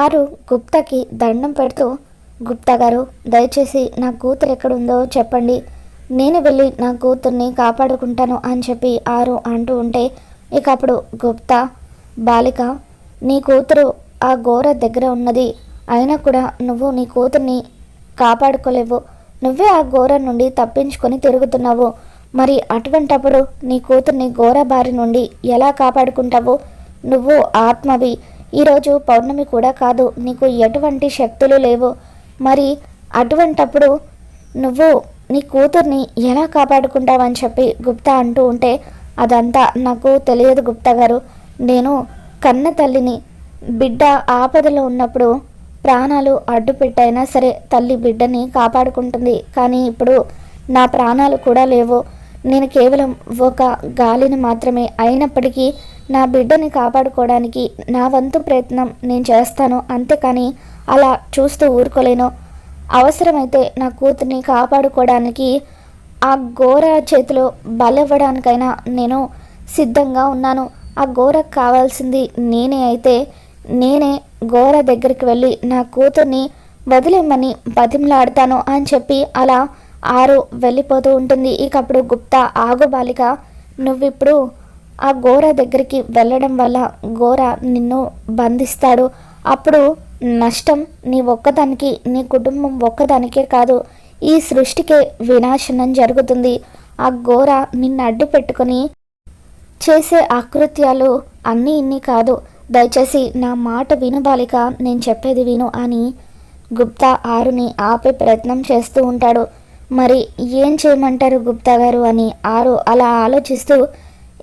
ఆరు గుప్తాకి దండం పెడుతూ గుప్తా గారు దయచేసి నా కూతురు ఎక్కడుందో చెప్పండి. నేను వెళ్ళి నా కూతుర్ని కాపాడుకుంటాను అని చెప్పి ఆరు అంటూ ఉంటే ఇక అప్పుడు గుప్తా బాలిక నీ కూతురు ఆ ఘోర దగ్గర ఉన్నది. అయినా కూడా నువ్వు నీ కూతుర్ని కాపాడుకోలేవు. నువ్వే ఆ ఘోర నుండి తప్పించుకొని తిరుగుతున్నావు. మరి అటువంటప్పుడు నీ కూతుర్ని ఘోర బారి నుండి ఎలా కాపాడుకుంటావు? నువ్వు ఆత్మవి. ఈరోజు పౌర్ణమి కూడా కాదు నీకు ఎటువంటి శక్తులు లేవు. మరి అటువంటప్పుడు నువ్వు నీ కూతుర్ని ఎలా కాపాడుకుంటావని చెప్పి గుప్తా అంటూ ఉంటే అదంతా నాకు తెలియదు గుప్తా గారు. నేను కన్న తల్లిని బిడ్డ ఆపదలో ఉన్నప్పుడు ప్రాణాలు అడ్డు పెట్టైనా సరే తల్లి బిడ్డని కాపాడుకుంటుంది. కానీ ఇప్పుడు నా ప్రాణాలు కూడా లేవు. నేను కేవలం ఒక గాలిని మాత్రమే అయినప్పటికీ నా బిడ్డని కాపాడుకోవడానికి నా వంతు ప్రయత్నం నేను చేస్తాను అంతేకాని అలా చూస్తూ ఊరుకోలేను. అవసరమైతే నా కూతుర్ని కాపాడుకోవడానికి ఆ ఘోర చేతిలో బలవ్వడానికైనా నేను సిద్ధంగా ఉన్నాను. ఆ ఘోరకు కావాల్సింది నేనే అయితే నేనే ఘోర దగ్గరికి వెళ్ళి నా కూతుర్ని వదిలేమని బతిమలాడతాను అని చెప్పి అలా ఆరు వెళ్ళిపోతూ ఉంటుంది. ఇకప్పుడు గుప్తా ఆగు బాలిక నువ్విప్పుడు ఆ గోర దగ్గరికి వెళ్ళడం వల్ల గోర నిన్ను బంధిస్తాడు. అప్పుడు నష్టం నీ ఒక్కదానికి నీ కుటుంబం ఒక్కదానికే కాదు ఈ సృష్టికే వినాశనం జరుగుతుంది. ఆ ఘోర నిన్ను అడ్డు పెట్టుకొని చేసే ఆకృత్యాలు అన్నీ ఇన్ని కాదు. దయచేసి నా మాట విను బాలిక నేను చెప్పేది విను అని గుప్తా ఆరుని ఆపే ప్రయత్నం చేస్తూ ఉంటాడు. మరి ఏం చేయమంటారు గుప్తా గారు అని ఆరు అలా ఆలోచిస్తూ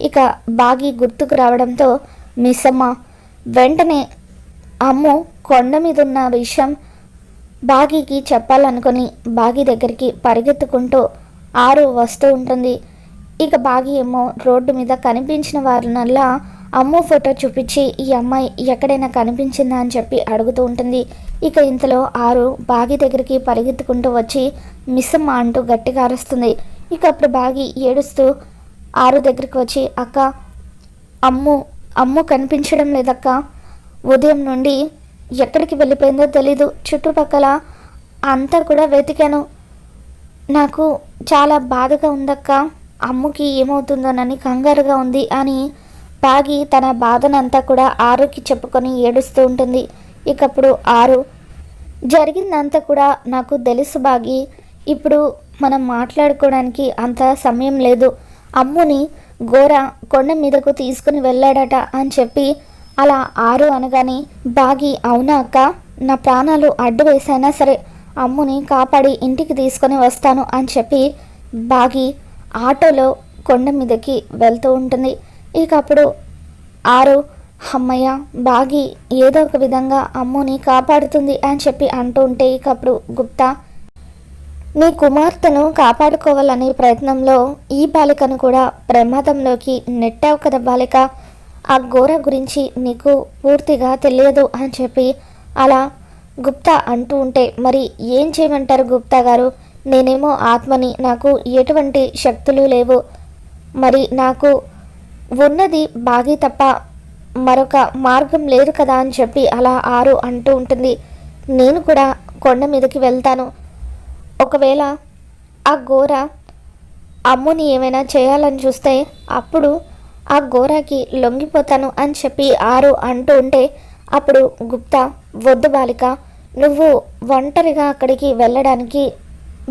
ఇక బాగి గుర్తుకు రావడంతో మిస్సమ్మ వెంటనే అమ్ము కొండ మీద ఉన్న విషయం బాగీకి చెప్పాలనుకొని బాగి దగ్గరికి పరిగెత్తుకుంటూ ఆరు వస్తూ ఉంటుంది. ఇక బాగి ఏమో రోడ్డు మీద కనిపించిన వారినల్లా అమ్ము ఫోటో చూపించి ఈ అమ్మాయి ఎక్కడైనా కనిపించిందా అని చెప్పి అడుగుతూ ఉంటుంది. ఇక ఇంతలో ఆరు బాగి దగ్గరికి పరిగెత్తుకుంటూ వచ్చి మిస్సమ్మ అంటూ గట్టిగా అరుస్తుంది. ఇక అప్పుడు బాగి ఏడుస్తూ ఆరు దగ్గరికి వచ్చి అక్క అమ్ము అమ్ము కనిపించడం లేదక్క. ఉదయం నుండి ఎక్కడికి వెళ్ళిపోయిందో తెలీదు. చుట్టుపక్కల అంతా కూడా వెతికాను. నాకు చాలా బాధగా ఉందక్క. అమ్ముకి ఏమవుతుందోనని కంగారుగా ఉంది అని పాగి తన బాధనంతా కూడా ఆరుకి చెప్పుకొని ఏడుస్తూ ఉంటుంది. ఇకప్పుడు ఆరు జరిగిందంతా కూడా నాకు తెలుసు బాగి. ఇప్పుడు మనం మాట్లాడుకోవడానికి అంత సమయం లేదు. అమ్ముని గోర కొండ మీదకు తీసుకుని వెళ్ళాడట అని చెప్పి అలా ఆరు అనగానే బాగి అవునా అక్క? నా ప్రాణాలు అడ్డు వేసైనా సరే అమ్ముని కాపాడి ఇంటికి తీసుకొని వస్తాను అని చెప్పి బాగి ఆటోలో కొండ మీదకి వెళ్తూ ఉంటుంది. ఇక అప్పుడు ఆరు అమ్మయ్య బాగి ఏదో ఒక విధంగా అమ్ముని కాపాడుతుంది అని చెప్పి అంటూ ఉంటే ఇకప్పుడు గుప్తా నీ కుమార్తెను కాపాడుకోవాలనే ప్రయత్నంలో ఈ బాలికను కూడా ప్రమాదంలోకి నెట్టావు కదా బాలిక. ఆ ఘోర గురించి నీకు పూర్తిగా తెలియదు అని చెప్పి అలా గుప్తా అంటూ ఉంటే మరి ఏం చేయమంటారు గుప్తా గారు? నేనేమో ఆత్మని నాకు ఎటువంటి శక్తులు లేవు. మరి నాకు ఉన్నది బాగి తప్ప మరొక మార్గం లేదు కదా అని చెప్పి అలా ఆరు అంటూ ఉంటుంది. నేను కూడా కొండ మీదకి వెళ్తాను. ఒకవేళ ఆ గోర అమ్ముని ఏమైనా చేయాలని చూస్తే అప్పుడు ఆ గోరకి లొంగిపోతాను అని చెప్పి ఆరు అంటూ ఉంటే అప్పుడు గుప్తా వద్దు బాలిక నువ్వు ఒంటరిగా అక్కడికి వెళ్ళడానికి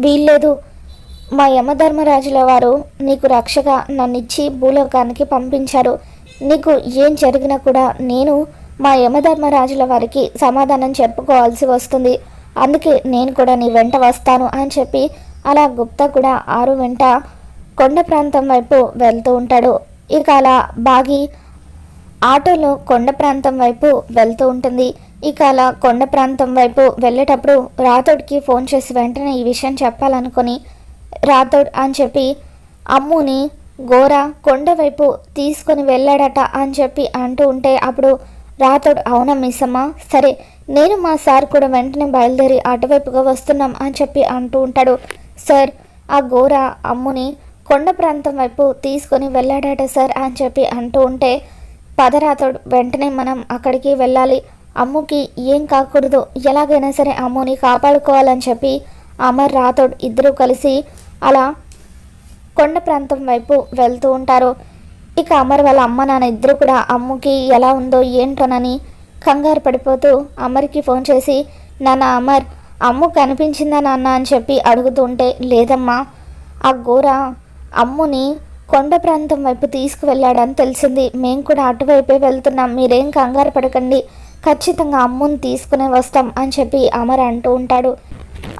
వీల్లేదు. మా యమధర్మరాజుల వారు నీకు రక్షగా నన్నిచ్చి భూలోకానికి పంపించారు. నీకు ఏం జరిగినా కూడా నేను మా యమధర్మరాజుల వారికి సమాధానం చెప్పుకోవాల్సి వస్తుంది. అందుకే నేను కూడా నీ వెంట వస్తాను అని చెప్పి అలా గుప్తా కూడా ఆరు వెంట కొండ ప్రాంతం వైపు వెళ్తూ ఉంటాడు. ఇక అలా బాగి ఆటోలో కొండ ప్రాంతం వైపు వెళ్తూ ఉంటుంది. ఇక అలా కొండ ప్రాంతం వైపు వెళ్ళేటప్పుడు రాథోడ్కి ఫోన్ చేసి వెంటనే ఈ విషయం చెప్పాలనుకొని రాథోడ్ అని చెప్పి అమ్ముని గోర కొండ వైపు తీసుకొని వెళ్ళాడట అని చెప్పి అంటూ ఉంటే అప్పుడు రాథోడ్ అవునా మిస్సమ్మ? సరే నేను మా సార్ కూడా వెంటనే బయలుదేరి అటువైపుగా వస్తున్నాం అని చెప్పి అంటూ ఉంటాడు. సార్ ఆ గోర అమ్ముని కొండ ప్రాంతం వైపు తీసుకొని వెళ్ళాడట సార్ అని చెప్పి అంటూ ఉంటే పదరాతోడు వెంటనే మనం అక్కడికి వెళ్ళాలి. అమ్ముకి ఏం కాకూడదు. ఎలాగైనా సరే అమ్ముని కాపాడుకోవాలని చెప్పి అమర్ రాథోడ్ ఇద్దరూ కలిసి అలా కొండ ప్రాంతం వైపు వెళ్తూ ఉంటారు. ఇక అమర్ వాళ్ళ అమ్మ నాన్న ఇద్దరు కూడా అమ్ముకి ఎలా ఉందో ఏంటోనని కంగారు పడిపోతూ అమర్కి ఫోన్ చేసి నాన్న అమర్ అమ్ము కనిపించిందా నాన్న? అని చెప్పి అడుగుతుంటే లేదమ్మా ఆ గోర అమ్ముని కొండ ప్రాంతం వైపు తీసుకువెళ్ళాడని తెలిసింది. మేము కూడా అటువైపే వెళ్తున్నాం. మీరేం కంగారు పడకండి. ఖచ్చితంగా అమ్ముని తీసుకునే వస్తాం అని చెప్పి అమర్ అంటూ ఉంటాడు.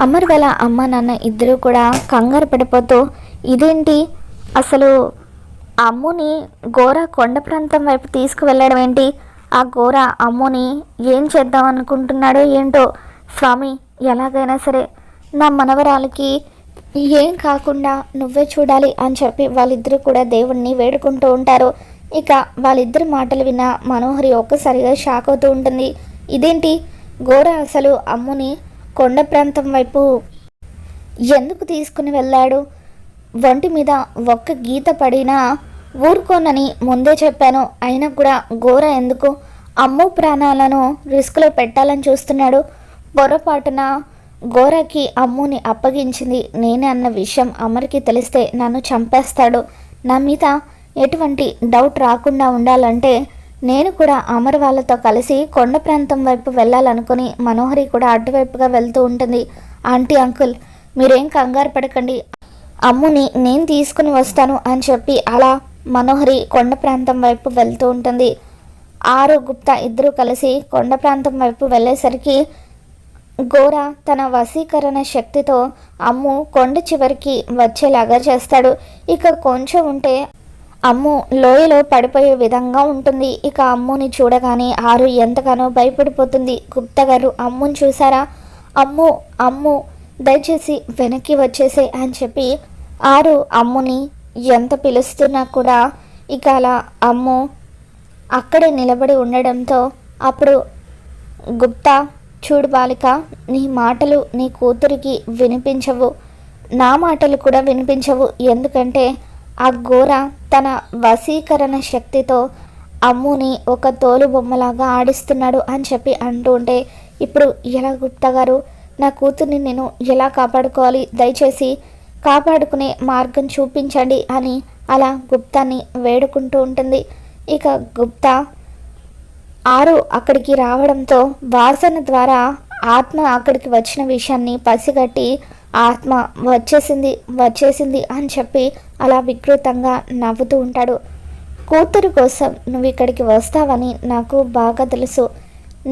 అమర్ గల అమ్మ నాన్న ఇద్దరూ కూడా కంగారు పడిపోతూ ఇదేంటి? అసలు అమ్ముని గోర కొండ ప్రాంతం వైపు తీసుకువెళ్ళడం ఏంటి? ఆ గోర అమ్ముని ఏం చేద్దాం అనుకుంటున్నాడో ఏంటో స్వామి ఎలాగైనా సరే నా మనవరాలకి ఏం కాకుండా నువ్వే చూడాలి అని చెప్పి వాళ్ళిద్దరూ కూడా దేవుణ్ణి వేడుకుంటూ ఉంటారు. ఇక వాళ్ళిద్దరి మాటలు విన్న మనోహరి ఒక్కసారిగా షాక్ అవుతూ ఉంటుంది. ఇదేంటి? గోర అసలు అమ్ముని కొండ ప్రాంతం వైపు ఎందుకు తీసుకుని వెళ్ళాడు? వంటి మీద ఒక్క గీత పడినా ఊరుకోనని ముందే చెప్పాను. అయినా కూడా ఘోర ఎందుకు? అమ్ము ప్రాణాలను రిస్క్లో పెట్టాలని చూస్తున్నాడు. పొరపాటున ఘోరకి అమ్ముని అప్పగించింది నేనే అన్న విషయం అమర్కి తెలిస్తే నన్ను చంపేస్తాడు. నా మీద ఎటువంటి డౌట్ రాకుండా ఉండాలంటే నేను కూడా అమర్ వాళ్ళతో కలిసి కొండ ప్రాంతం వైపు వెళ్ళాలనుకుని మనోహరి కూడా అటువైపుగా వెళ్తూ ఉంటుంది. ఆంటీ అంకుల్ మీరేం కంగారు పడకండి. అమ్ముని నేను తీసుకుని వస్తాను అని చెప్పి అలా మనోహరి కొండ ప్రాంతం వైపు వెళ్తూ ఉంటుంది. ఆరు గుప్తా ఇద్దరు కలిసి కొండ ప్రాంతం వైపు వెళ్ళేసరికి గోర తన వశీకరణ శక్తితో అమ్ము కొండ చివరికి వచ్చేలాగా చేస్తాడు. ఇక కొంచెం ఉంటే అమ్ము లోయలో పడిపోయే విధంగా ఉంటుంది. ఇక అమ్ముని చూడగానే ఆరు ఎంతగానో భయపడిపోతుంది. గుప్తా గారు అమ్ముని చూసారా అమ్ము అమ్ము దయచేసి వెనక్కి వచ్చేసే అని చెప్పి ఆరు అమ్ముని ఎంత పిలుస్తున్నా కూడా ఇక అలా అమ్ము అక్కడే నిలబడి ఉండడంతో అప్పుడు గుప్తా చూడు బాలిక నీ మాటలు నీ కూతురికి వినిపించవు. నా మాటలు కూడా వినిపించవు. ఎందుకంటే ఆ ఘోర తన వశీకరణ శక్తితో అమ్ముని ఒక తోలు బొమ్మలాగా ఆడిస్తున్నాడు అని చెప్పి అంటూ ఉంటే ఇప్పుడు ఎలా గుప్తా గారు? నా కూతుర్ని నేను ఎలా కాపాడుకోవాలి? దయచేసి కాపాడుకునే మార్గం చూపించండి అని అలా గుప్తాని వేడుకుంటూ ఉంటుంది. ఇక గుప్తా ఆరు అక్కడికి రావడంతో వాసన ద్వారా ఆత్మ అక్కడికి వచ్చిన విషయాన్ని పసిగట్టి ఆత్మ వచ్చేసింది వచ్చేసింది అని చెప్పి అలా వికృతంగా నవ్వుతూ ఉంటాడు. కూతురు కోసం నువ్వు ఇక్కడికి వస్తావని నాకు బాగా తెలుసు.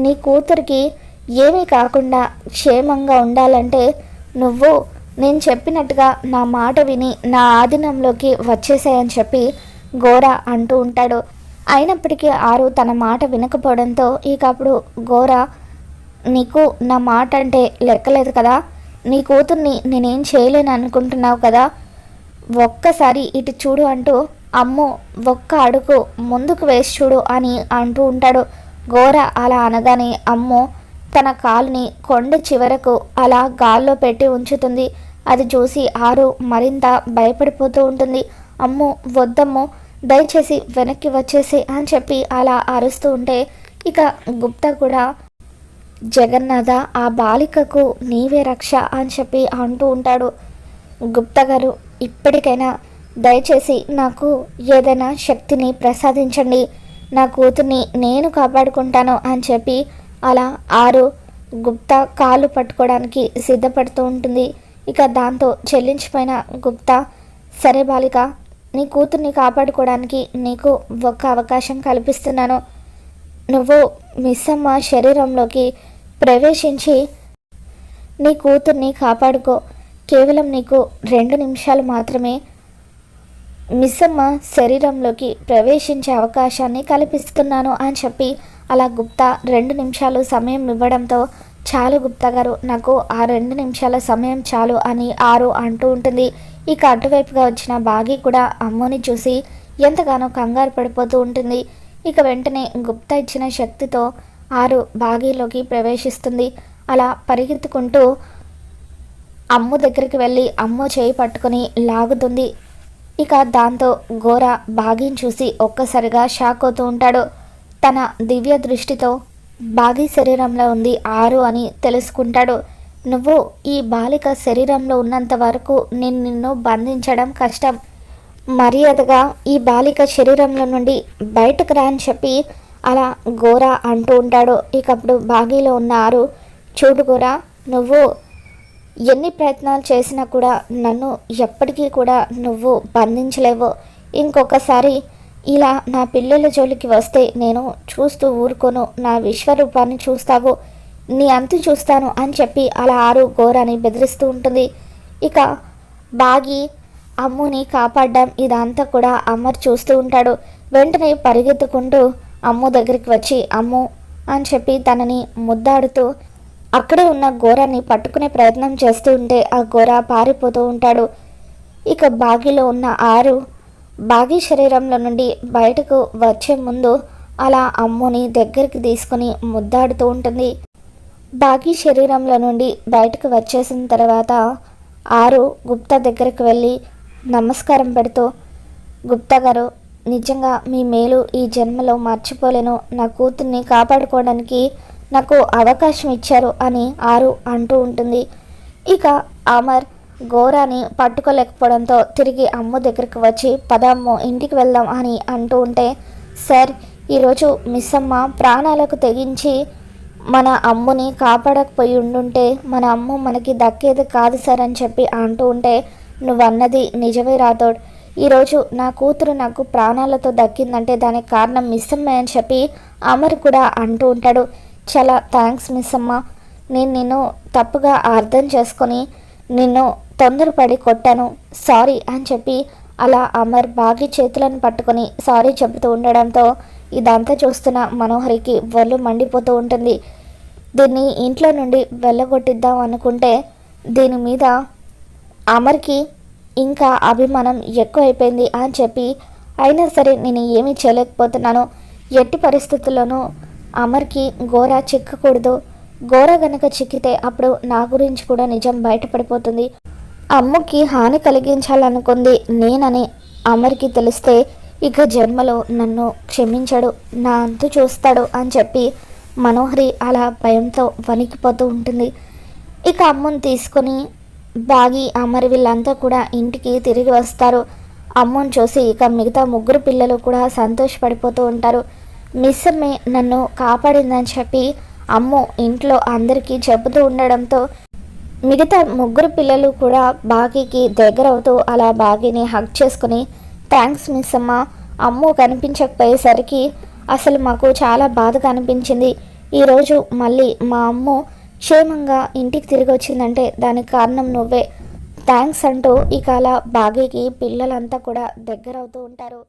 నీ కూతురికి ఏమీ కాకుండా క్షేమంగా ఉండాలంటే నువ్వు నేను చెప్పినట్టుగా నా మాట విని నా ఆధీనంలోకి వచ్చేసాయని చెప్పి గోర అంటూ ఉంటాడు. అయినప్పటికీ ఆరు తన మాట వినకపోవడంతో ఇక అప్పుడు గోర నీకు నా మాట అంటే లెక్కలేదు కదా? నీ కూతుర్ని నేనేం చేయలేను అనుకుంటున్నావు కదా? ఒక్కసారి ఇటు చూడు అంటూ అమ్ము ఒక్క అడుగు ముందుకు వేసి చూడు అని అంటూ ఉంటాడు. గోర అలా అనగానే అమ్ము తన కాలుని కొండ చివరకు అలా గాల్లో పెట్టి ఉంచుతుంది. అది చూసి ఆరు మరింత భయపడిపోతూ ఉంటుంది. అమ్ము వద్దమ్ము దయచేసి వెనక్కి వచ్చేసి అని చెప్పి అలా అరుస్తూ ఉంటే ఇక గుప్తా కూడా జగన్నాథ ఆ బాలికకు నీవే రక్ష అని చెప్పి అంటూ ఉంటాడు. గుప్తా గారు ఇప్పటికైనా దయచేసి నాకు ఏదైనా శక్తిని ప్రసాదించండి. నా కూతుర్ని నేను కాపాడుకుంటాను అని చెప్పి అలా ఆరు గుప్తా కాలు పట్టుకోవడానికి సిద్ధపడుతూ ఉంటుంది. ఇక దాంతో చెల్లించిపోయిన గుప్తా సరే బాలిక నీ కూతుర్ని కాపాడుకోవడానికి నీకు ఒక్క అవకాశం కల్పిస్తున్నాను. నువ్వు మిస్సమ్మ శరీరంలోకి ప్రవేశించి నీ కూతుర్ని కాపాడుకో. కేవలం నీకు రెండు నిమిషాలు మాత్రమే మిస్సమ్మ శరీరంలోకి ప్రవేశించే అవకాశాన్ని కల్పిస్తున్నాను అని చెప్పి అలా గుప్తా రెండు నిమిషాలు సమయం ఇవ్వడంతో చాలు గుప్తా గారు నాకు ఆ రెండు నిమిషాల సమయం చాలు అని ఆరు అంటూ ఉంటుంది. ఇక అటువైపుగా వచ్చిన బాగి కూడా అమ్ముని చూసి ఎంతగానో కంగారు పడిపోతూ ఉంటుంది. ఇక వెంటనే గుప్తా ఇచ్చిన శక్తితో ఆరు బాగీలోకి ప్రవేశిస్తుంది. అలా పరిగెత్తుకుంటూ అమ్ము దగ్గరికి వెళ్ళి అమ్ము చేయి పట్టుకొని లాగుతుంది. ఇక దాంతో ఘోర బాగిని చూసి ఒక్కసారిగా షాక్ అవుతూ ఉంటాడు. తన దివ్య దృష్టితో బాగి శరీరంలో ఉంది ఆరు అని తెలుసుకుంటాడు. నువ్వు ఈ బాలిక శరీరంలో ఉన్నంత వరకు నేను నిన్ను బంధించడం కష్టం. మర్యాదగా ఈ బాలిక శరీరంలో నుండి బయటకు రా అని చెప్పి అలా గోర అంటూ ఉంటాడు. ఇకప్పుడు బాగీలో ఉన్న ఆరు చూడు గోర నువ్వు ఎన్ని ప్రయత్నాలు చేసినా కూడా నన్ను ఎప్పటికీ కూడా నువ్వు బంధించలేవు. ఇంకొకసారి ఇలా నా పిల్లల జోలికి వస్తే నేను చూస్తూ ఊరుకోను. నా విశ్వరూపాన్ని చూస్తావు నీ అంతు చూస్తాను అని చెప్పి అలా ఆరు ఘోరాన్ని బెదిరిస్తూ ఉంటుంది. ఇక బాగి అమ్ముని కాపాడడం ఇదంతా కూడా అమ్మర్ చూస్తూ ఉంటాడు. వెంటనే పరిగెత్తుకుంటూ అమ్ము దగ్గరికి వచ్చి అమ్ము అని చెప్పి తనని ముద్దాడుతూ అక్కడే ఉన్న ఘోరాన్ని పట్టుకునే ప్రయత్నం చేస్తూ ఉంటే ఆ ఘోర పారిపోతూ ఉంటాడు. ఇక బాగిలో ఉన్న ఆరు బాగి శరీరంలో నుండి బయటకు వచ్చే ముందు అలా అమ్ముని దగ్గరికి తీసుకుని ముద్దాడుతూ ఉంటుంది. బాగి శరీరంలో నుండి బయటకు వచ్చేసిన తర్వాత ఆరు గుప్తా దగ్గరికి వెళ్ళి నమస్కారం పెడుతూ గుప్తా గారు నిజంగా మీ మేలు ఈ జన్మలో మర్చిపోలేను. నా కూతుర్ని కాపాడుకోవడానికి నాకు అవకాశం ఇచ్చారు అని ఆరు అంటూ ఉంటుంది. ఇక అమర్ గోరాని పట్టుకోలేకపోవడంతో తిరిగి అమ్మ దగ్గరికి వచ్చి పదమ్మ ఇంటికి వెళ్దాం అని అంటూ ఉంటే సార్ ఈరోజు మిస్ అమ్మ ప్రాణాలకు తెగించి మన అమ్ముని కాపాడకపోయి ఉండుంటే మన అమ్మ మనకి దక్కేది కాదు సార్ అని చెప్పి అంటూ ఉంటే నువ్వన్నది నిజమే రాథోడ్. ఈరోజు నా కూతురు నాకు ప్రాణాలతో దక్కిందంటే దానికి కారణం మిస్ అమ్మే అని చెప్పి అమర్ కూడా అంటూ ఉంటాడు. చాలా థ్యాంక్స్ మిస్ అమ్మ నేను నిన్ను తప్పుగా అర్థం చేసుకొని నిన్ను తొందరపడి కొట్టాను సారీ అని చెప్పి అలా అమర్ బాగి చేతులను పట్టుకొని సారీ చెబుతూ ఉండడంతో ఇదంతా చూస్తున్న మనోహరికి ఒళ్ళు మండిపోతూ ఉంటుంది. దీన్ని ఇంట్లో నుండి వెళ్ళగొట్టిద్దాం అనుకుంటే దీని మీద అమర్కి ఇంకా అభిమానం ఎక్కువైపోయింది అని చెప్పి అయినా సరే నేను ఏమీ చేయలేకపోతున్నాను. ఎట్టి పరిస్థితుల్లోనూ అమర్కి ఘోర చిక్కకూడదు. ఘోర గనక చిక్కితే అప్పుడు నా గురించి కూడా నిజం బయటపడిపోతుంది. అమ్ముకి హాని కలిగించాలనుకుంది నేనని అమర్కి తెలిస్తే ఇక జన్మలో నన్ను క్షమించడు నా అంతు చూస్తాడు అని చెప్పి మనోహరి అలా భయంతో వణికిపోతూ ఉంటుంది. ఇక అమ్మను తీసుకొని బాగి అమర్ వీళ్ళంతా కూడా ఇంటికి తిరిగి వస్తారు. అమ్మను చూసి ఇక మిగతా ముగ్గురు పిల్లలు కూడా సంతోషపడిపోతూ ఉంటారు. మిస్సమ్మే నన్ను కాపాడిందని చెప్పి అమ్ము ఇంట్లో అందరికీ చెబుతూ ఉండడంతో మిగతా ముగ్గురు పిల్లలు కూడా బాగీకి దగ్గర అవుతూ అలా బాగీని హక్ చేసుకుని థ్యాంక్స్ మిస్ అమ్మ అమ్ము కనిపించకపోయేసరికి అసలు మాకు చాలా బాధగా అనిపించింది. ఈరోజు మళ్ళీ మా అమ్ము క్షేమంగా ఇంటికి తిరిగి వచ్చిందంటే దానికి కారణం నువ్వే. థ్యాంక్స్ అంటూ ఇక అలా బాగీకి పిల్లలంతా కూడా దగ్గర అవుతూ ఉంటారు.